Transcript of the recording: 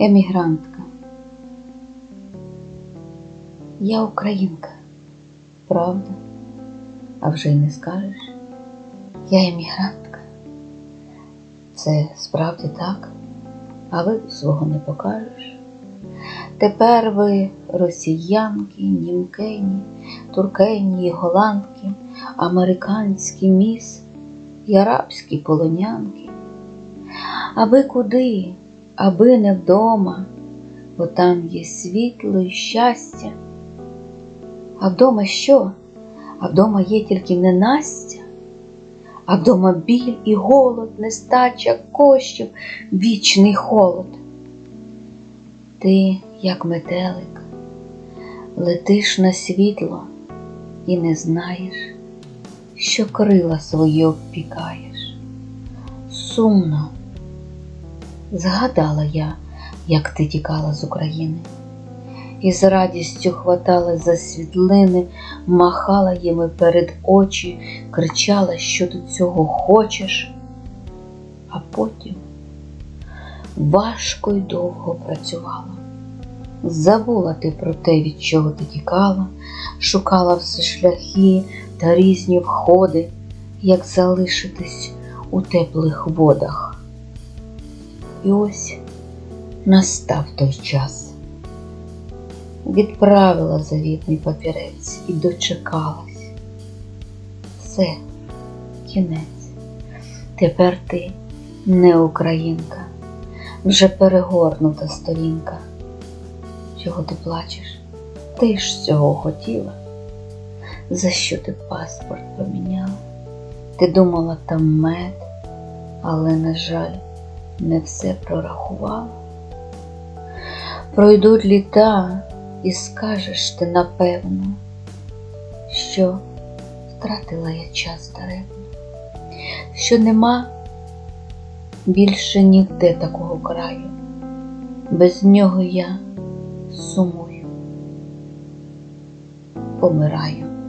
емігрантка. Я українка, правда? А вже й не скажеш. Я емігрантка. Це справді так, а ви свого не покажеш. Тепер ви росіянки, німкені, туркені голландки, американські міс і арабські полонянки. Аби куди, аби не вдома, бо там є світло і щастя. А вдома що? А вдома є тільки ненастя, а вдома біль і голод, нестача коштів, вічний холод. Ти, як метелик, летиш на світло і не знаєш, що крила свої обпікаєш. Сумно. Згадала я, як ти тікала з України, і з радістю хватала за світлини, махала їми перед очі, кричала, що до цього хочеш, а потім важко й довго працювала. Забула ти про те, від чого ти тікала, шукала все шляхи та різні входи, як залишитись у теплих водах. І ось настав той час. Відправила завітний папірець і дочекалась. Все, кінець. Тепер ти не українка, вже перегорнута сторінка. Чого ти плачеш? Ти ж цього хотіла. За що ти паспорт поміняла? Ти думала там мед, але, на жаль, не все прорахувала. Пройдуть літа, і скажеш ти напевно, що втратила я час даремно, що нема більше ніде такого краю, без нього я сумую, помираю.